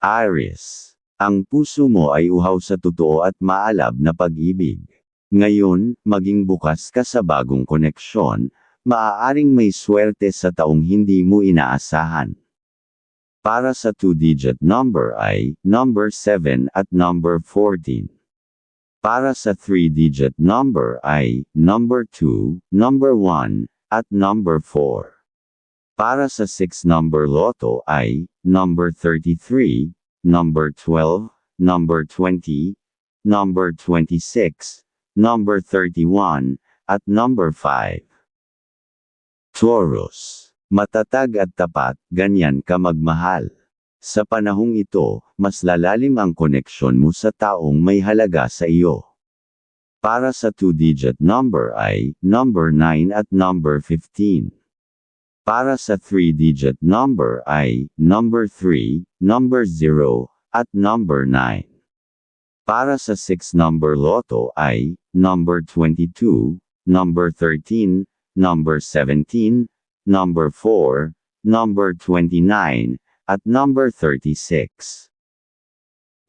Aries. Ang puso mo ay uhaw sa totoo at maalab na pag-ibig. Ngayon, maging bukas ka sa bagong koneksyon, maaaring may swerte sa taong hindi mo inaasahan. Para sa two-digit number ay number 7 at number 14. Para sa three-digit number ay number 2, number 1, at number 4. Para sa 6 number loto ay number 33, number 12, number 20, number 26, number 31, at number 5. Taurus. Matatag at tapat, ganyan ka magmahal. Sa panahong ito, mas lalalim ang koneksyon mo sa taong may halaga sa iyo. Para sa two-digit number ay number 9 at number 15. Para sa three-digit number ay number 3, number 0, at number 9. Para sa 6 number loto ay number 22, number 13, number 17, number 4, number 29, at number 36.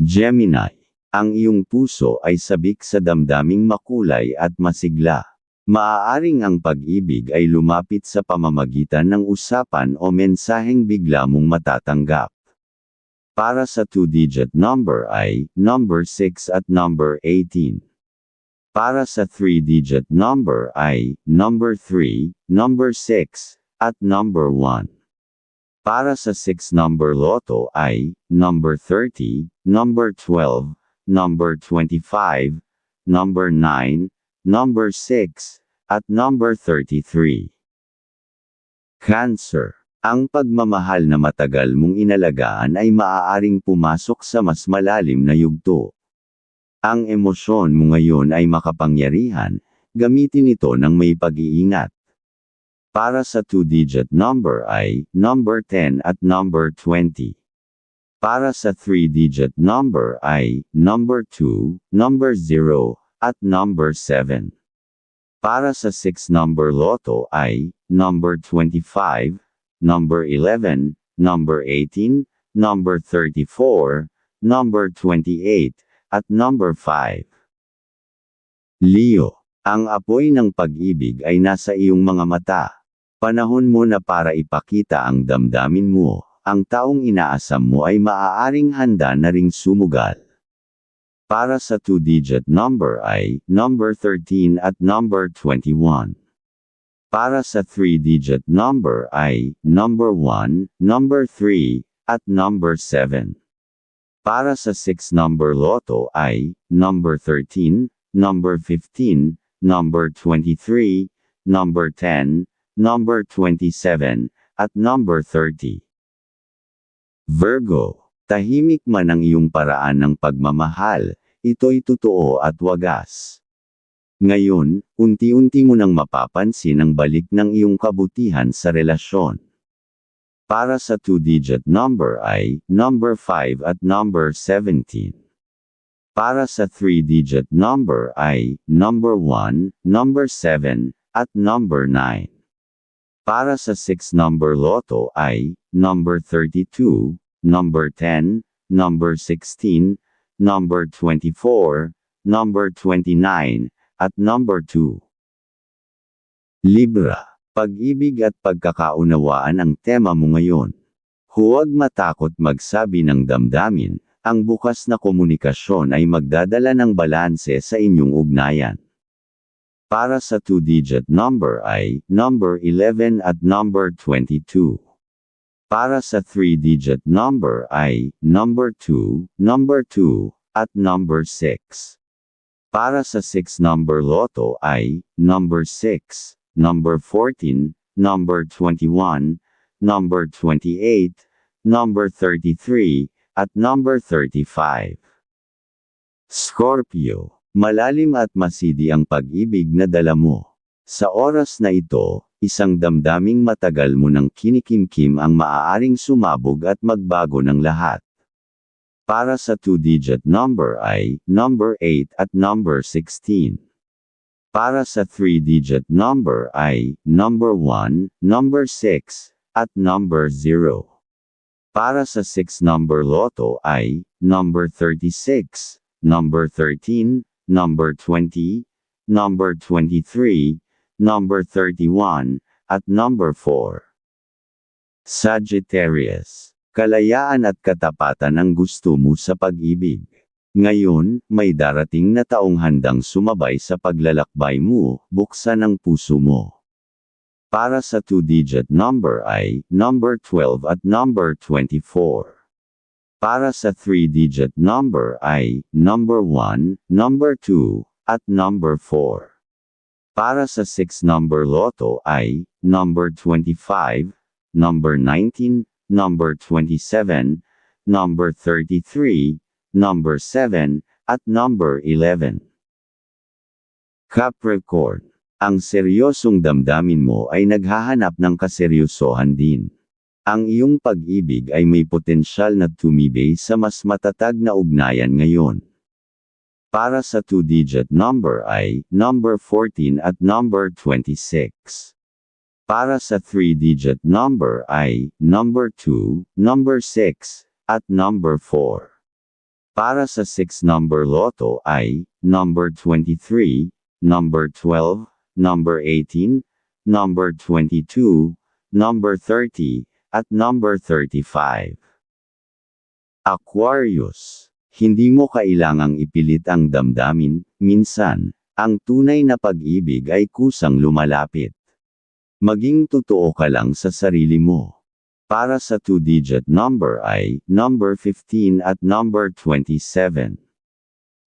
Gemini. Ang iyong puso ay sabik sa damdaming makulay at masigla. Maaaring ang pag-ibig ay lumapit sa pamamagitan ng usapan o mensaheng bigla mong matatanggap. Para sa two-digit number ay number 6 at number 18. Para sa three-digit number ay number 3, number 6, at number 1. Para sa 6 number loto ay number 30, number 12, number 25, number 9, number 6, at number 33. Cancer. Ang pagmamahal na matagal mong inalagaan ay maaaring pumasok sa mas malalim na yugto. Ang emosyon mo ngayon ay makapangyarihan, gamitin ito ng may pag-iingat. Para sa two-digit number ay number 10 at number 20. Para sa three-digit number ay number 2, number 0, at number 7. Para sa 6 number loto ay number 25, number 11, number 18, number 34, number 28, at number 5. Leo, ang apoy ng pag-ibig ay nasa iyong mga mata. Panahon mo na para ipakita ang damdamin mo, ang taong inaasam mo ay maaaring handa na ring sumugal. Para sa two-digit number ay number 13 at number 21. Para sa three-digit number ay number 1, number 3, at number 7. Para sa 6 number loto ay number 13, number 15, number 23, number 10, number 27, at number 30. Virgo, tahimik man ang iyong paraan ng pagmamahal, ito'y totoo at wagas. Ngayon, unti-unti mo nang mapapansin ang balik ng iyong kabutihan sa relasyon. Para sa two-digit number ay number 5 at number 17. Para sa three-digit number ay number 1, number 7, at number 9. Para sa 6 number loto ay number 32, number 10, number 16, number 24, number 29, at number 2. Libra. Pag-ibig at pagkakaunawaan ang tema mo ngayon. Huwag matakot magsabi ng damdamin, ang bukas na komunikasyon ay magdadala ng balanse sa inyong ugnayan. Para sa two-digit number ay number 11 at number 22. Para sa three-digit number ay number 2, number 2, at number 6. Para sa 6 number loto ay number 6, number 14, number 21, number 28, number 33, at number 35. Scorpio, malalim at masidi ang pag-ibig na dala mo. Sa oras na ito, isang damdaming matagal mo ng kinikimkim ang maaaring sumabog at magbago ng lahat. Para sa two-digit number ay number 8 at number 16. Para sa three-digit number ay number 1, number 6, at number 0. Para sa 6-number loto ay, number 36, number 13, number 20, number 23, number 31, at number 4. Sagittarius. Kalayaan at katapatan ang gusto mo sa pag-ibig. Ngayon, may darating na taong handang sumabay sa paglalakbay mo, buksan ang puso mo. Para sa two-digit number ay, number 12 at number 24. Para sa three-digit number ay, number 1, number 2, at number 4. Para sa six-number loto ay, number 25, number 19, number 27, number 33, number 7, at number 11. Capricorn. Ang seryosong damdamin mo ay naghahanap ng kaseryosohan din. Ang iyong pag-ibig ay may potensyal na tumibay sa mas matatag na ugnayan ngayon. Para sa two-digit number ay number 14 at number 26. Para sa three-digit number ay number 2, number 6, at number 4. Para sa 6-number loto ay, number 23, number 12, number 18, number 22, number 30, at number 35. Aquarius. Hindi mo kailangang ipilit ang damdamin, minsan, ang tunay na pag-ibig ay kusang lumalapit. Maging totoo ka lang sa sarili mo. Para sa two-digit number ay number 15 at number 27.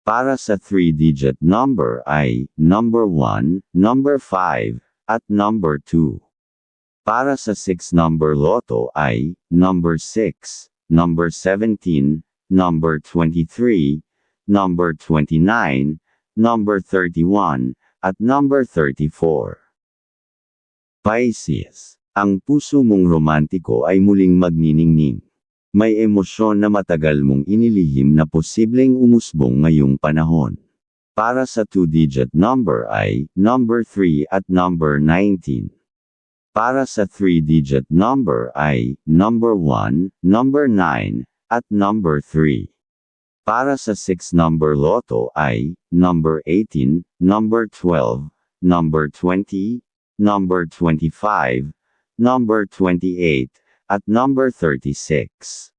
Para sa three-digit number ay number 1, number 5, at number 2. Para sa six-number loto ay number 6, number 17, number 23, number 29, number 31, at number 34. Pisces ang puso mong romantiko ay muling magniningning. May emosyon na matagal mong inilihim na posibleng umusbong ngayong panahon. Para sa two-digit number ay number 3 at number 19. Para sa three-digit number ay number 1, number 9, at number 3. Para sa six-number loto ay number 18, number 12, number 20, number 25, number 28, at number 36.